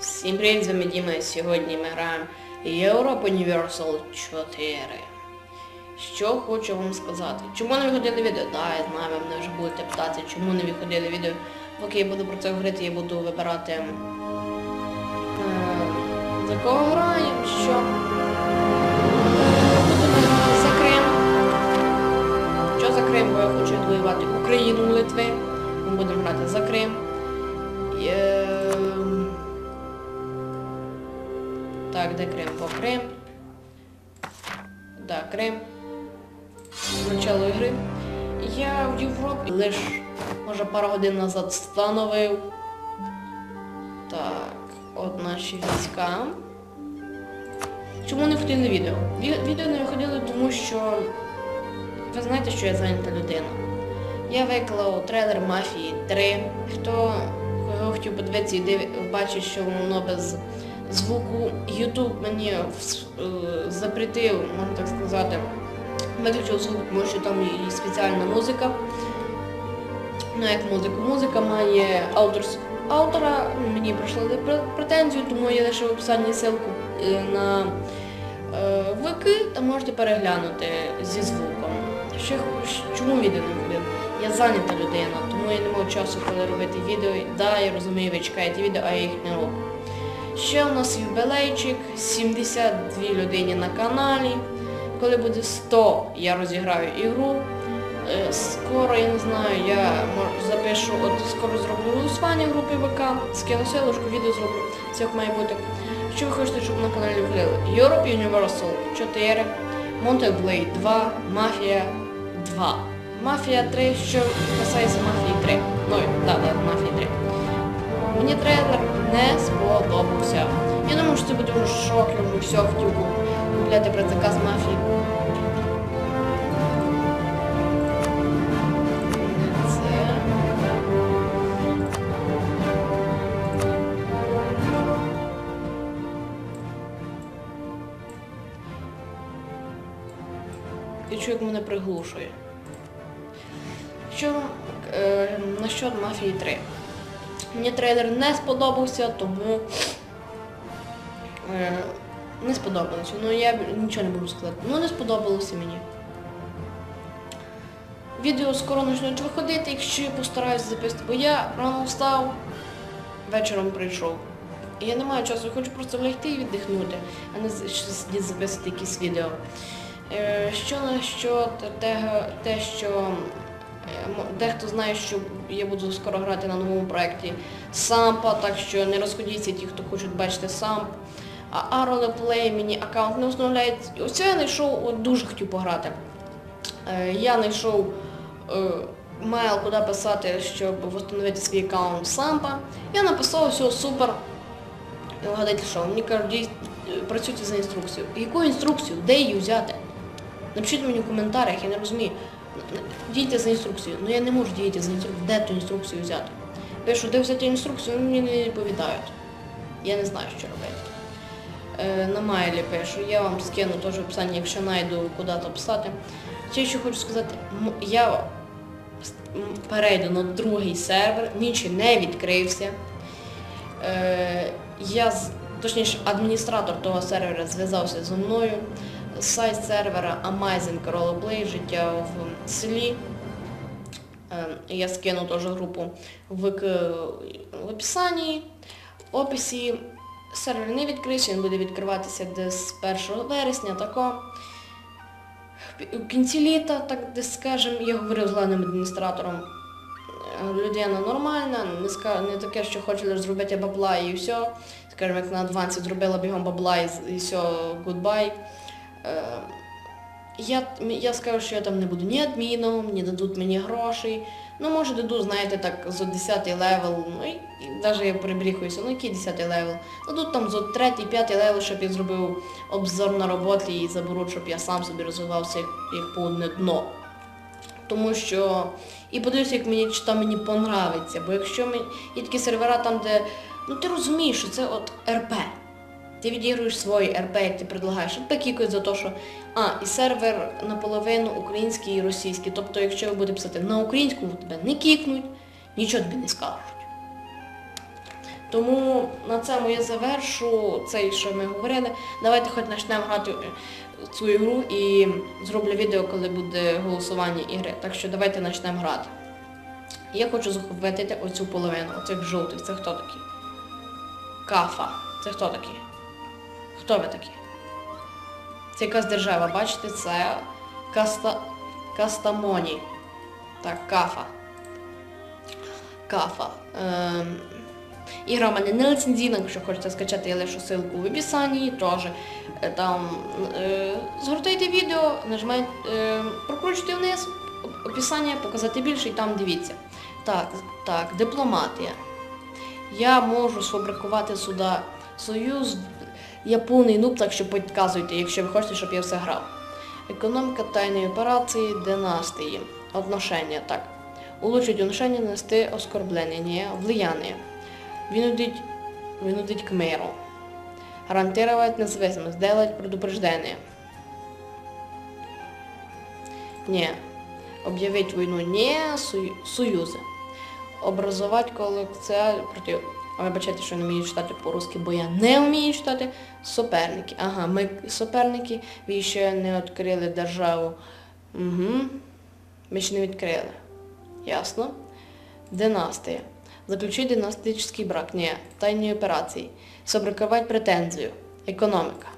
Всім привіт, з вами Діма. і Сьогодні ми граємо Europe Universal 4. Що хочу вам сказати. Чому не виходили відео? Так, я знаю, ви мене вже будете питати, чому не виходили відео. Поки я буду про це говорити, я буду вибирати е, за кого граємо, що. Е, Буду грати за Крим. Що за Крим, бо я хочу відвоювати Україну Литви. Ми будемо грати за Крим. Є... Так, де Крим? По Крим. Да, Крим. Начало ігри. Я в Європі лиш, може, пару годин назад встановив. Так, от наші війська. Чому не входили відео? Відео не виходили, тому що ви знаєте, що я зайнята людина. Я виклав трейлер Мафії 3. Хто кого хотів подивитися і бачить, що воно без звуку. Ютуб мені е, запретив, можна так сказати, виключив звук, тому що там і спеціальна музика. Ну як музика? Музика має автора, мені прийшли претензію, тому я лише в описанні ссылку е, на е, вики, та можете переглянути зі звуком. Чому відео не робив? Я зайнята людина, тому я не маю часу, коли робити відео. Да, я розумію, ви чекаєте відео, а я їх не роблю. Ще у нас юбилейчик, 72 людині на каналі. Коли буде 100, я розіграю ігру. Е, Скоро, я не знаю, я запишу, от скоро зроблю голосування в групі ВК, скину селушку, відео зроблю, це як має бути. Що ви хочете, щоб на каналі виглядало? Europe Universal 4, Mountain Blade 2, Mafia 2. Мафія 3, що касається Мафії 3. Ну, так, так, Мафії 3. Мені трейлер не сподобався. Я думаю, що це буде вже шок, я вже все хотів купляти предзаказ мафії. Це. Я чую, як мене приглушує. Що е, насчет мафії 3. Мені трейлер не сподобався, тому е, не сподобалося. Ну я нічого не можу сказати. Ну не сподобалося мені. Відео скоро почнуть виходити, якщо я постараюся записати, бо я рано встав, вечором прийшов. І я не маю часу, я хочу просто лягти і віддихнути, а не сидіти записувати якісь відео. Е, Що на що те, те, що дехто знає, що я буду скоро грати на новому проєкті Сампа, так що не розходіться ті, хто хочуть бачити Самп. А Arole мені аккаунт не встановляється. Оце я знайшов, дуже хотів пограти. Е, Я знайшов е, мейл, куди писати, щоб встановити свій аккаунт Сампа. Я написав, все супер. І вгадайте що, мені кажуть, працюйте за інструкцією. Яку інструкцію? Де її взяти? Напишіть мені в коментарях, я не розумію. Дійте за інструкцією. Ну я не можу діяти за інструкцією. Де ту інструкцію взяти? Пишу, де взяти інструкцію, мені не відповідають. Я не знаю, що робити. Е, на майлі пишу, я вам скину теж в описанні, якщо знайду куди то писати. Ще що хочу сказати, я перейду на другий сервер, ще не відкрився. Е, я, точніше, адміністратор того сервера зв'язався зі мною. Сайт сервера Amazing Roleplay, життя в селі. Е, Я скину теж групу в, в описанні. В описі сервер не відкрився, він буде відкриватися десь з 1 вересня, тако. В кінці літа, так десь скажем, я говорив з главним адміністратором. Е, Людина нормальна, не, таке, що хоче зробити бабла і все. Скажімо, як на адвансі зробила бігом бабла і все, goodbye. Е, я, я скажу, що я там не буду ні адміном, ні дадуть мені грошей. Ну, може, дадуть, знаєте, так, за 10 левел, ну і, навіть я прибріхуюся, ну який 10 левел. Дадуть там за 3 5 левел, щоб я зробив обзор на роботи і заберуть, щоб я сам собі розвивався як по одне дно. Тому що. І подивлюся, як мені чи там мені понравиться. Бо якщо мені є такі сервера там, де. Ну ти розумієш, що це от РП. Відігруєш свої РП, як ти предлагаєш. РП кікають за те, що а, і сервер наполовину український і російський. Тобто, якщо ви будете писати на українську, тебе не кікнуть, нічого тобі не скажуть. Тому на цьому я завершу цей, що ми говорили. Давайте хоч почнемо грати цю ігру і зроблю відео, коли буде голосування ігри. Так що давайте почнемо грати. Я хочу захопити оцю половину, оцих жовтих. Це хто такі? Кафа. Це хто такі? Хто ви такі? Це якась держава, бачите, це Каста... Кастамоні. Так, кафа. Кафа. Ем... Ігра в мене не ліцензійна, якщо хочете скачати, я лишу ссылку в описанні, теж е, там е, згортайте відео, нажимайте, е, прокручуйте вниз, описання, показати більше і там дивіться. Так, так, дипломатія. Я можу сфабрикувати сюди союз. Я повний нуб, так що підказуйте, якщо ви хочете, щоб я все грав. Економіка тайної операції, династії, отношення, так. Улучшить отношения, нести оскорблення, влияние. Винудить, винудить к миру. Гарантировать независимость, сделать предупреждение. Не. Объявить войну не сою- союзи. Образувати колекція проти. А Вибачайте, що я не вмію читати по-русски, бо я не вмію читати. Суперники. Ага, ми суперники, ви ще не відкрили державу. Угу. Ми ще не відкрили. Ясно. Династія. Заключить династичний брак. Ні. Тайні операції. Сфабрикувати претензію. Економіка.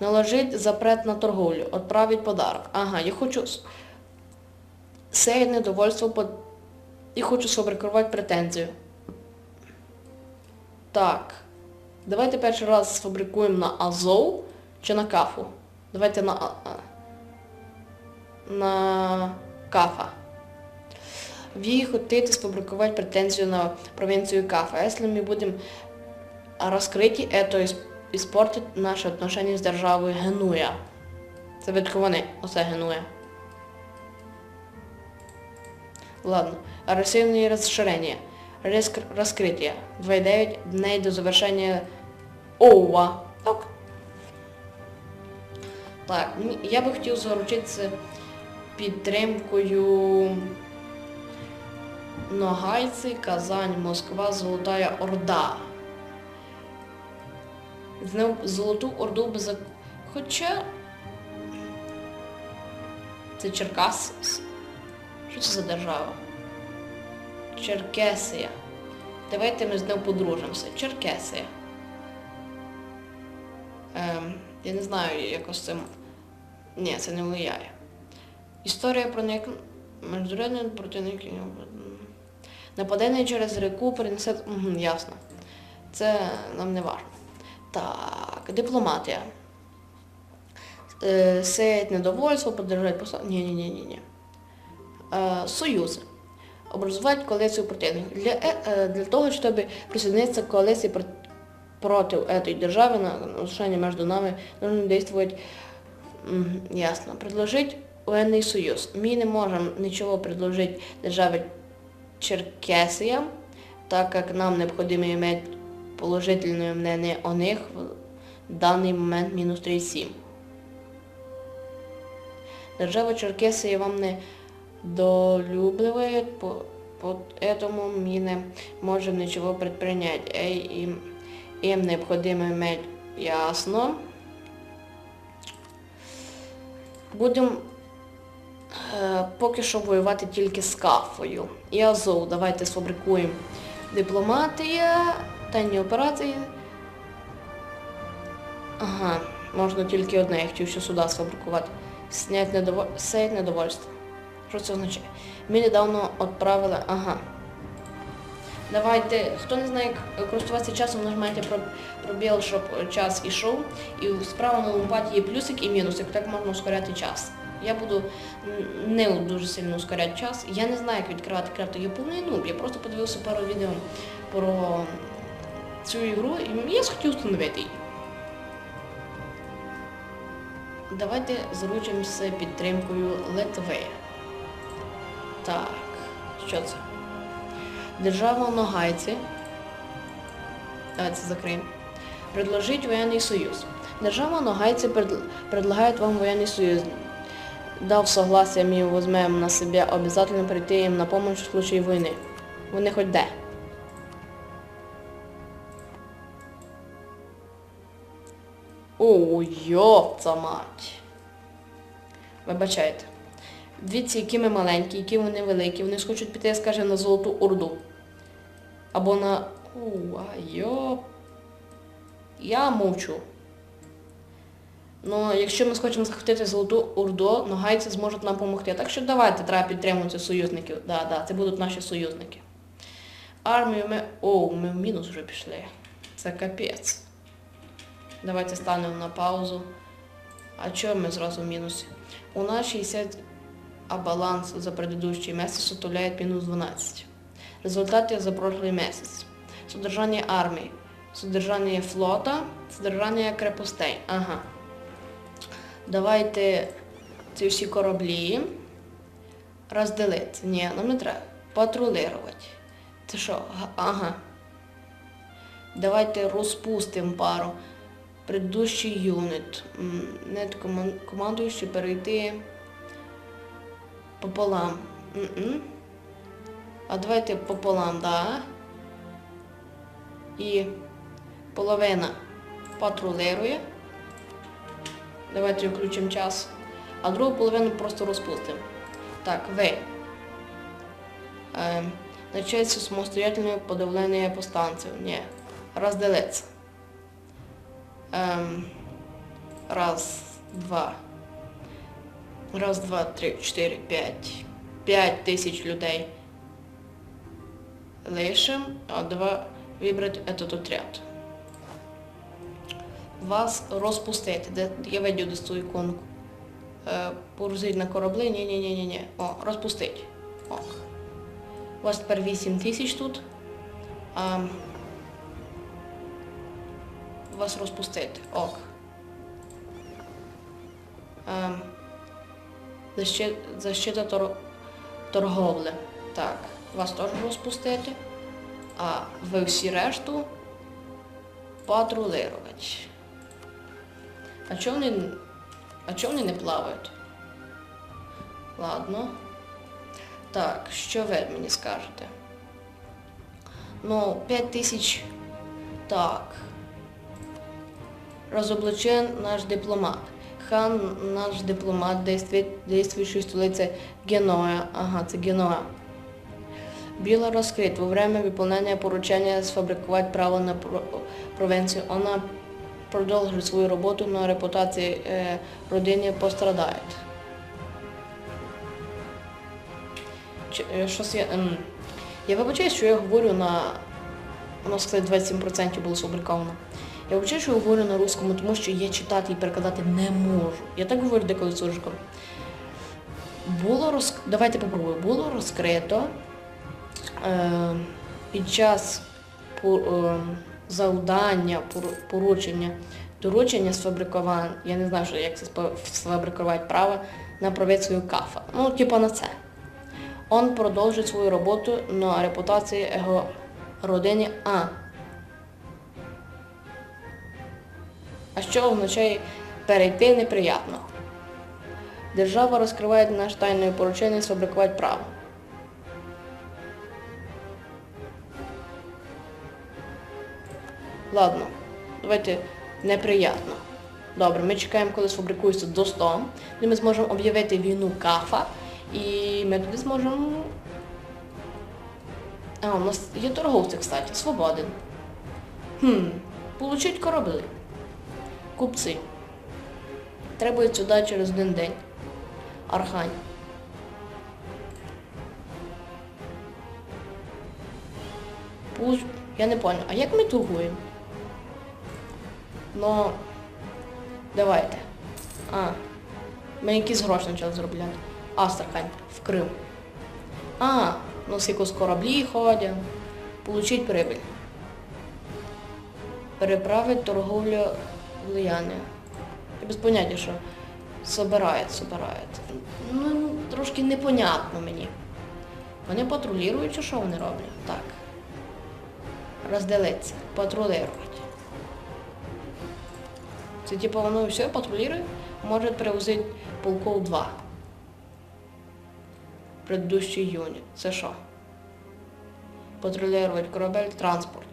Наложить запрет на торговлю. Отправить подарок. Ага, я хочу сеять недовольство под... і хочу сфабрикувати претензію. Так. Давайте перший раз сфабрикуємо на Азов чи на кафу. Давайте на... А- а- на кафа. Ви хотите сфабриковать претензию на провинцию Кафа. А Если мы будем раскрыть это, ис- испортит наши отношения с державою Генуя. Це видко вони, оце Генуя. Ладно. Агрессивные расширения. Риск раскрытия. 2,9 дней до завершення ОУА. Так. Так, я би хотів заручитися підтримкою Ногайці, Казань, Москва, Золотая Орда. Золоту Орду би за... Хоча... Це Черкас. Що це за держава? Черкесія. Давайте ми з ним подружимося. Черкесія. Ем, я не знаю, якось цим. Ні, це не впливає. Історія про них міжнародний противник. Нападення через реку принесе. Угу, ясно. Це нам не важно. Так, дипломатія. Е, Сеять недовольство, подержать посаду. Ні, ні, ні, ні, ні. Е, Союзи Образувати коаліцію противників. Для, е- е, для того, щоб присоединитися к коалиции пр- против этой державы, на отношения между нами нужно действовать Мгм, ясно. Предложить военный союз. Мы не можем ничего предложить державе Черкесия, так как нам необходимо иметь положительное мнение о них в данный момент минус 37. Держава Черкесия вам не долюбливает, по- поэтому мы не можем ничего предпринять. Эй, им, им необходимо иметь ясно. Будемо е, поки що воювати тільки з кафою. І Азов. Давайте сфабрикуємо дипломатія, тайні операції. Ага, можна тільки одне, я хотів ще сюди сфабрикувати. Снять недово... Сеять недовольство. Що це означає? Ми недавно відправили. Ага. Давайте, хто не знає, як користуватися часом, нажимайте пробіл, щоб час ішов. І в справа на лопаті є плюсик і мінусик, так можна ускоряти час. Я буду не дуже сильно ускоряти час. Я не знаю, як відкривати повний нуб. Я просто подивився пару відео про цю ігру і я хотів встановити її. Давайте заручимося підтримкою Литви. Так, що це? Держава ногайці. Давайте закриємо. Предложить воєнний союз. Держава ногайці предл... вам воєнний союз. Дав согласие, ми возьмем на себе. обязательно прийти їм на помощь в случае войны. Вони хоч де. О, йопта мать. Вибачайте. Дивіться, які ми маленькі, які вони великі. Вони ж хочуть піти, скажімо, на Золоту Орду. Або на. У, а. Я мовчу. Ну, якщо ми схочемо захопити Золоту Орду, ногайці зможуть нам допомогти. Так що давайте треба підтримувати союзників. Да, да, це будуть наші союзники. Армію ми. О, ми в мінус вже пішли. Це капець. Давайте станемо на паузу. А чого ми зразу в мінусі? У нас 60, а баланс за предыдущий месяц составляет минус 12. Результаты за прошлый месяц. Содержание армии. Содержание флота. Содержание крепостей. Ага. Давайте ці всі кораблі розділити. Ні, нам не треба. Патрулювати. Це що? Га- Ага. Давайте розпустимо пару. Предыдущий юнит. М, Нет коман- командуючий перейти пополам. М-м. А давайте пополам, да. І половина патрулирує. Давайте включимо час. А другу половину просто розпустимо. Так, ви. Е, начаться самостоятельное подавление повстанцев. Не. Разделиться. Ем, раз, два. Раз, два, три, чотири, п'ять. П'ять тисяч людей. Лишим, а два вибрати этот отряд. Вас розпустити. Де я видів десь ту іконку. Е, Порузить на кораблі. Ні, ні, ні, ні, ні. О, розпустить. Ок. У вас тепер 8 тисяч тут. А, вас розпустити. Ок. Ем, защи- защита тор... торговли. Так, вас теж розпустити. А ви всі решту патрулювати. А чого вони. А чого вони не плавають? Ладно. Так, що ви мені скажете? Ну, 5 тисяч. Так. Разоблачен наш дипломат. Хан наш дипломат, действующий в столице Геноя. Ага, це Геноя. Біло розкрит. Во время выполнения поручения сфабриковать право на про- провинцию. Она продовжує свою роботу, но репутація е, родини пострадає. Е, я, ем, я вибачаю, що я говорю на. У нас, кстати, 27% було сфабриковано. Я що говорю на русскому, тому що я читати і перекладати не можу. Я так говорю деколи з. Було роз... Давайте попробую. Було розкрито е, під час по- е, завдання, поручення, доручення сфабрикувати, я не знаю, що, як це сфабрикувати право на провинцію Кафа. Ну, типа на це. Он продовжить свою роботу на репутації його родини А. А що означає перейти неприятно? Держава розкриває наше тайне поручення сфабрикувати право. Ладно, давайте неприятно. Добре, ми чекаємо, коли сфабрикується до 100, і ми зможемо об'явити війну кафа, і ми тоді зможемо. А, у нас є торговці, кстати, свободен. Хм, получить корабли. Купці. Треба сюди через один день. Архань. Пусть. Я не понял. А як ми торгуємо? Ну, давайте. А. Ми якісь гроші почали заробляти. Астрахань, в Крим. А, ну з якось кораблі ходять. Получить прибыль. Переправить торговлю влияння. Я без поняття, що собирають, собирають. Ну, трошки непонятно мені. Вони патрулюють чи що вони роблять? Так. Розділитися, патрулювати. Це типу воно все патрулює, може перевозити полков 2. Предыдущий юніт. Це що? Патрулювати корабель, транспорт.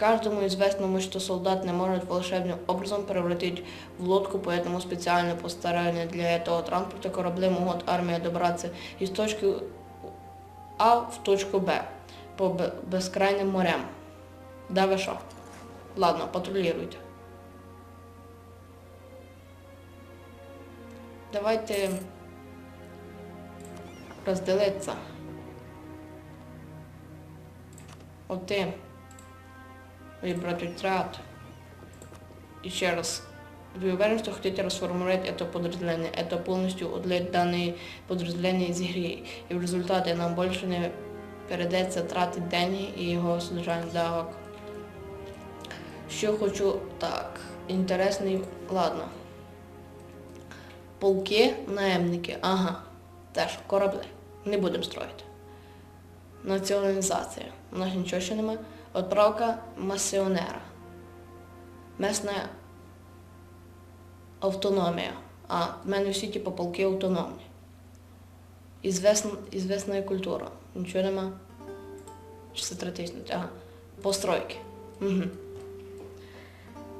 Каждому известному, что солдат не может волшебным образом превратить в лодку, поэтому специально постарание для этого транспорта корабли могут армия добраться из точки А в точку Б по бе- безкрайним морям. Да ви що? Ладно, патрулюйте. Давайте розділитися. От ти выбрать отряд. Еще раз. Вы уверены, что хотите расформировать это подразделение? Это полностью удалить данные подразделения из игры. И в результате нам больше не перейдеться тратити деньги і його содержання давок. Що хочу так. Інтересний. Ладно. Полки, наемники. Ага. Теж корабли. Не будемо строїти. Націоналізація. У нас нічого ще немає. Отправка масіонера. Месна автономія. А, в мене всі типу полки автономні. Ізвесн, ізвесна культура. Нічого нема. Чи це третиснуть? Ага. Постройки. Угу.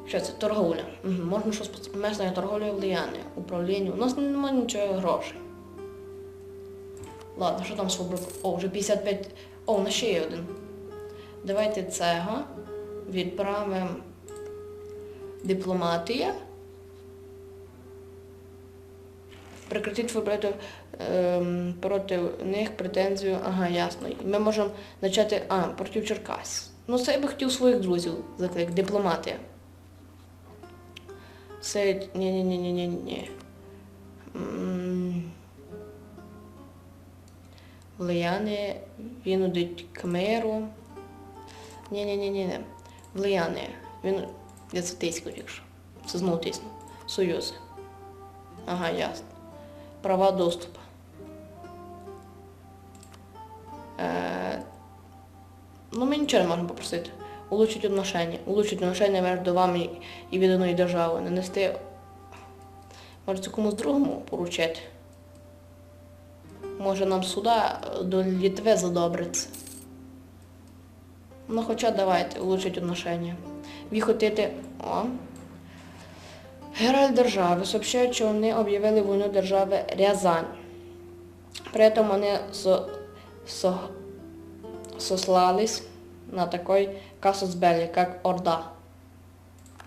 Що це? Торговля. Угу. Можна щось Месна торговля влияння, управління. У нас немає нічого грошей. Ладно, що там фабрик? О, вже 55. О, у нас ще є один. Давайте цього відправимо дипломатія. Прекратити вибрати ем, проти них претензію. Ага, ясно. Ми можемо почати. А, проти Черкас. Ну, це я би хотів своїх друзів заклик. Дипломатія. Це. Ні-ні-ні-ні-ні. М, Влияння, винудить к миру. Ні-ні-ні-ні. Влияння. Він. Я це тиську. Це знову тисну. Союзи. Ага, ясно. Права доступу. Е, ну, ми нічого не можемо попросити. Улучшить отношення. Улучшить отношення між вами і відданою державою. Не нести. Може, це комусь другому поручити. Може нам сюди до Літви задобриться. Ну, хоча давайте, улучшить отношения. Ви хотите... О. Герой держави сообщають, що вони об'явили війну держави Рязань. При этом вони со, со, сослались на такой белли, как Орда.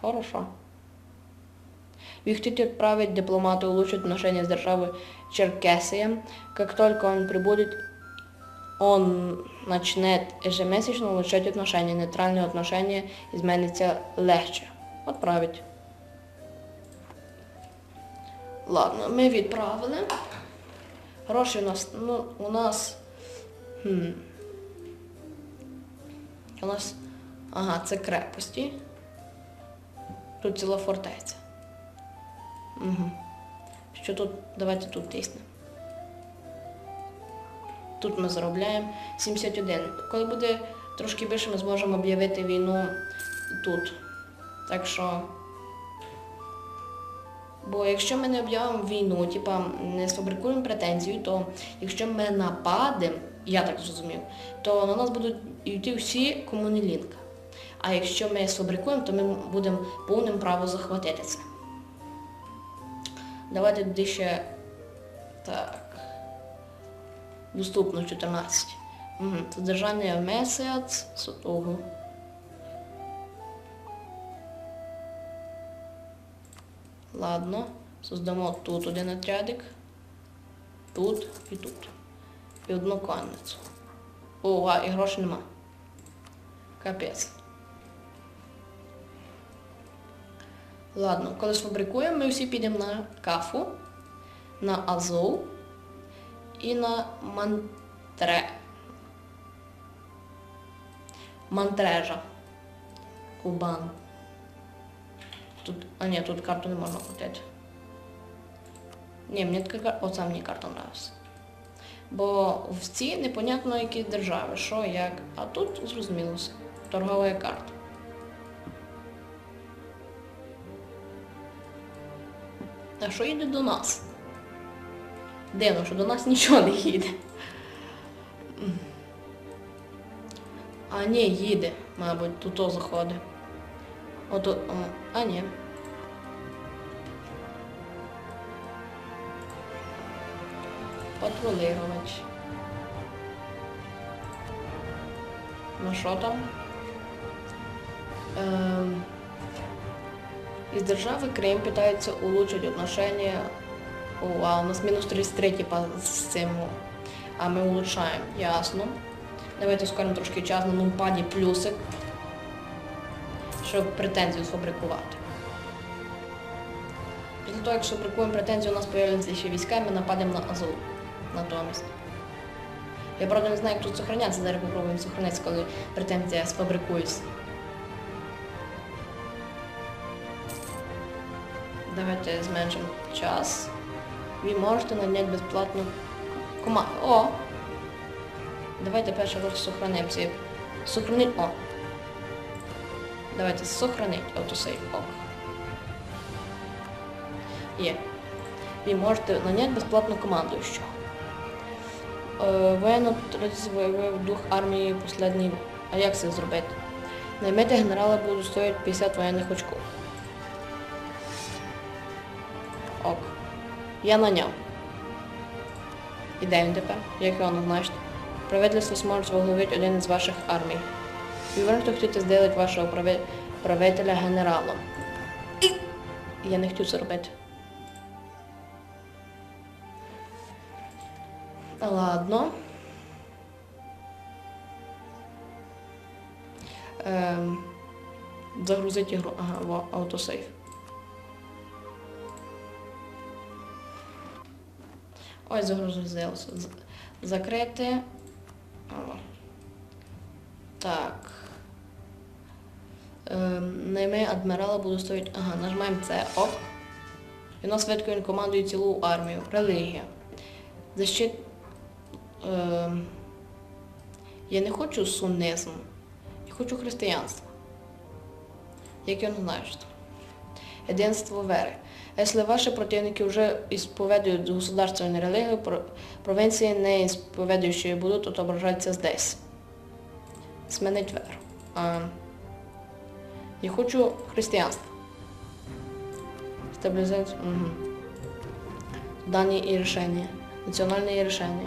Хорошо. Вы хотите отправить дипломата улучшить отношения с державой Черкесия. Как только он прибудет, он начнет ежемесячно улучшать отношения. Нейтральные отношения изменится легче. Отправить. Ладно, ми відправили. Гроші у нас, ну, у нас. Хм. У нас. Ага, це крепості. Тут ціла фортеця. Угу. Що тут? Давайте тут тиснемо. Тут ми заробляємо 71. Коли буде трошки більше, ми зможемо об'явити війну тут. Так що. Бо якщо ми не об'явимо війну, типа не сфабрикуємо претензію, то якщо ми нападемо, я так зрозумів, то на нас будуть йти всі кому. А якщо ми сфабрикуємо, то ми будемо повним право захватити це. Давайте туди ще так. Доступно 14. Угу. Содержання месяць. Ого. Ладно. Создамо тут один отрядик. Тут і тут. І одну конницю. О, а, і грошей нема. Капець. Ладно, коли сфабрикуємо, ми всі підемо на кафу, на Азов і на Мантре. Мантрежа. Кубан. Тут, а ні, тут карту не можна крутити. Ні, мені така карта, оця мені карта нравиться. Бо в цій непонятно які держави, що, як. А тут зрозуміло все. Торгова карта. А що їде до нас? Дивно, що до нас нічого не їде. А ні, їде. Мабуть, тут то заходить. Ото. о, А, ні. Патрулировать. Ну що там? Ем, Из державы Крым пытается улучшить отношения. о, а у нас минус 33 по цьому. А ми улучшаємо. Ясно. Давайте скоримо трошки час на нумпаді плюсик. Щоб претензію сфабрикувати. Після того, як сфабрикуємо претензію, у нас з'являться ще війська, і ми нападемо на Азов натомість. Я правда не знаю, як тут сохранятися, зараз попробуємо сохранитися, коли претензія сфабрикується. Давайте зменшимо час. Ви можете наняти безплатну команду. О! Давайте перше раз сохранимося. Сохранить. О! Давайте сохранить автосейв. Ок. Є. Ви можете наняти безплатну команду що. Е, воєнно традицію виявив дух армії последній. А як це зробити? Наймити генерала будуть стоїть 50 воєнних очков. Ок. Я наняв. І де він тепер? Як його назначити? Правительство зможе возглавити один із ваших армій. І ви хочете зробити вашого прави- правителя генералом. Я не хотів це робити. Ладно. Ем, загрузить ігру. Ага, во, автосейв. Ой, загрузилося. Закрити. О. Так. Ем, найми адмірала буду стоїть. Ага, нажимаємо це. Ок. І у нас швидко він командує цілу армію. Релігія. Защит. Ем, я не хочу суннизм. Я хочу християнство. Як його назначити? Единство веры. Если ваши противники уже исповедуют государственную религию, про- провинции, не исповедующие, будут отображаться здесь. Сменить веру. Я хочу християнство. Стабилизация. Угу. Дані і рішення. Національне рішення.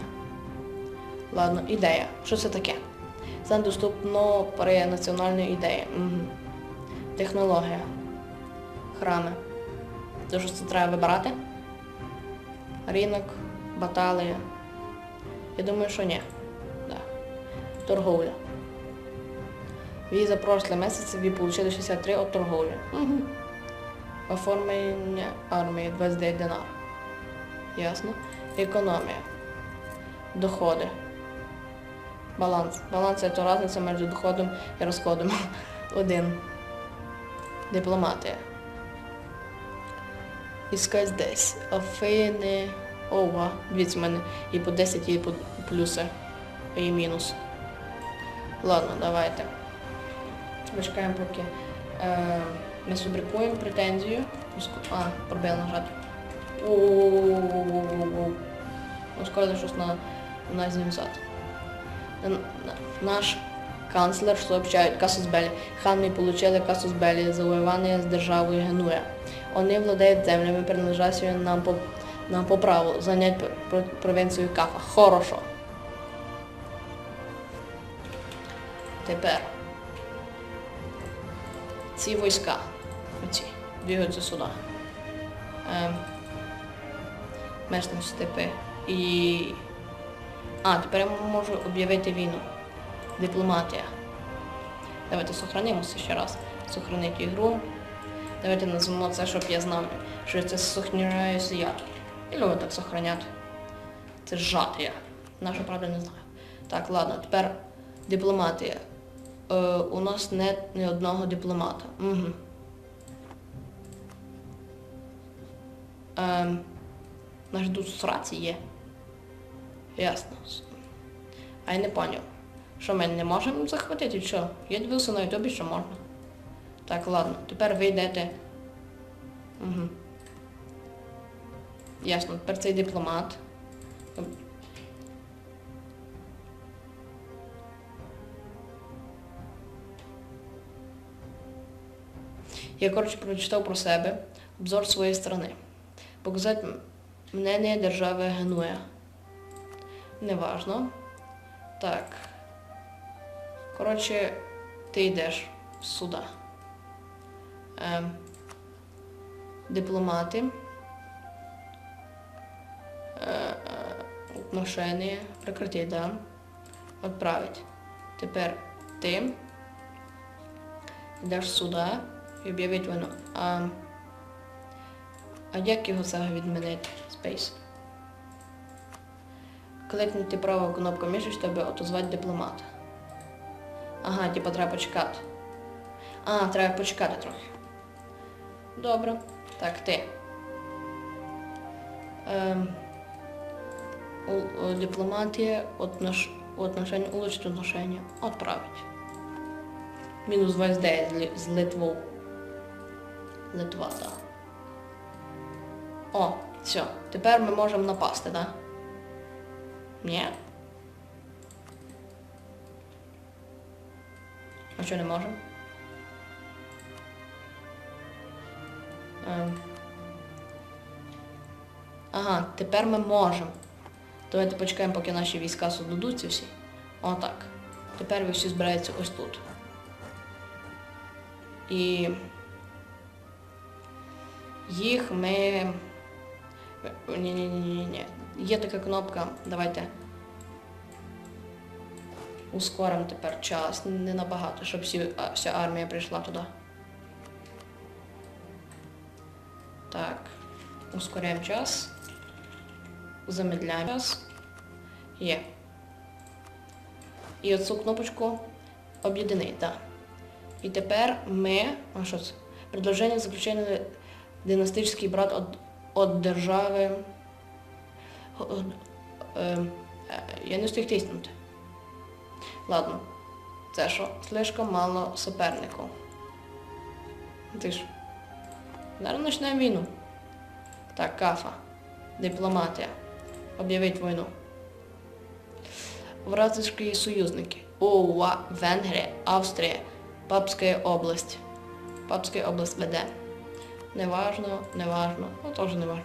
Ладно, ідея. Що це таке? Це доступно при національної ідеї. Угу. Технологія. Храми. Що це треба вибирати? Ринок, баталія. Я думаю, що ні. Да. Торговля. Ви за прошлый месяц ви получили 63 от торговлі. Угу. Оформлення армії 29 динар. Ясно. Економія. Доходи. Баланс. Баланс це то різниця між доходом і розходом. Один. Дипломатія. Іскать десь. Афини. Ова. Дивіться, мене і по 10, і по плюси, і мінус. Ладно, давайте. Почекаємо поки. Е, ми сфабрикуємо претензію. А, пробіл нажати. Оу. Ускорили щось на, на назад. Наш канцлер сообщает Касус Белли. Ханны получили Касус Белли завоевание с державой Генуя. Они владеют землями, принадлежащими нам по, нам по праву занять пр- пр- провинцію Кафа. Хорошо. Тепер ці війська, оці, двигаються сюди. Ем, мешканці степи. І... А, тепер я можу об'явити війну. Дипломатія. Давайте сохранимося ще раз. Сохранити ігру. Давайте назвемо це, щоб я знав, що це сохраняюся я. І люблю так сохраняти. Це зжати я. Наша правда не знаю. Так, ладно, тепер дипломатія. Е, у нас нет ні одного дипломата. Угу. Ем, наш тут сраці є. Ясно. А я не поняв. Що ми не можемо захватити? Що? Я дивився на ютубі, що можна. Так, ладно. Тепер ви йдете. Угу. Ясно, тепер цей дипломат. Я, коротше, прочитав про себе, обзор своєї страни. Показати мнення держави Генуя. Неважно. Так. Коротше, ти йдеш сюди. Ем, дипломати. Е, е, отношения. Прекратить, да. Отправить. Тепер ти йдеш сюди і об'явить вину. А, а як його зараз відмінити? Space. Кликнути праву кнопку миші, щоб отозвати дипломата. Ага, типа треба почекати. А, треба почекати трохи. Добре. Так, ти. Ем, у- у- дипломатия, отнош... улучшить отношения, отправить. Мінус 29 з, Литву. Литва, так. О, все. Тепер ми можемо напасти, так? Ні. А що не можемо? Ага, тепер ми можемо. Давайте почекаємо, поки наші війська судудуться всі. Отак. Тепер ви всі збираються ось тут. І їх ми. Ні-ні-ні-ні. Є така кнопка, давайте. Ускоримо тепер час, не набагато, щоб всі, вся армія прийшла туди. Так. Ускоряємо час. Замедляємо час. Є. І оцю кнопочку об'єднить, так. І тепер ми. А що це? Предложення заключення династичний брат от держави. Е, я не встиг тиснути. Ладно. Це що? Слишком мало суперників. Ти ж. Зараз почнемо війну. Так, кафа. Дипломатія. Об'явить війну. Вражеские союзники. ОУА, Венгрія, Австрія, Папська область. Папська область веде. Неважно, неважно. Ну, теж неважно.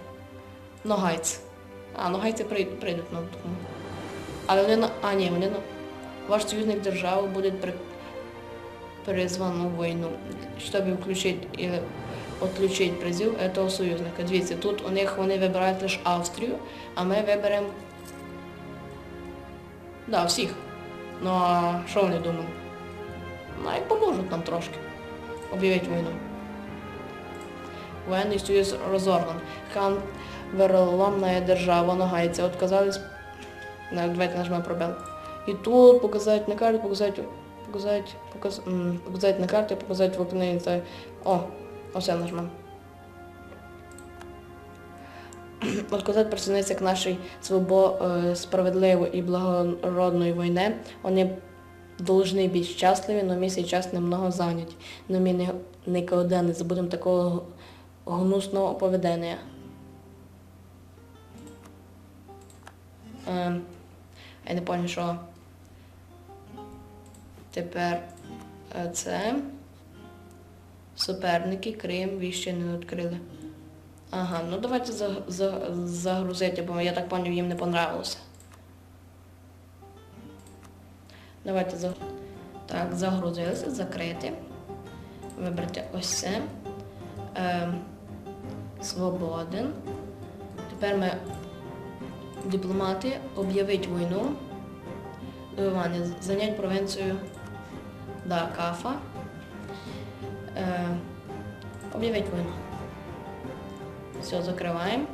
Ногайці. А, ногайці прийдуть, прийдуть на допомогу. Але вони на... А, ні, вони на... Ваш союзник держави буде при... призван у війну, щоб включити отключить призив этого союзника. Дивіться, тут у них вони вибирають лише Австрію, а ми виберемо Да, всіх. Ну а що вони думали? Ну, і поможуть нам трошки. Об'явить війну. Воєнний союз розорван. Хан вероломна держава нагайця. Отказались. Не, давайте нажмемо пробел. І тут показати на карті, показати, показати, показ, показати на карті, показати виконання. Це... О, оце нажмемо. Отказати представниця к нашій свобо, е, справедливої і благородної війни, вони должны бути щасливі, но ми зараз немного зайняті. Но ми ніколи не забудемо такого гнусного поведення. Е, я не пам'ятаю, що тепер е, це суперники Крим ви ще не відкрили. Ага, ну давайте за, за, загрузити, бо я так поняв, їм не понравилося. Давайте за... Так, загрузилися, закрити. Вибрати ось це. Ем, свободен. Тепер ми дипломати об'явить війну. Добивання, зайнять провінцію да, Кафа. Е, об'явить війну. Все, закриваємо.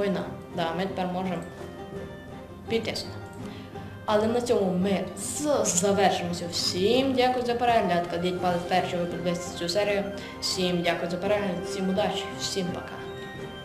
Війна. Да, ми тепер можемо піти сюди. Але на цьому ми завершимося. Всім дякую за перегляд. Кладіть палець що ви подивилися цю серію. Всім дякую за перегляд, всім удачі, всім пока.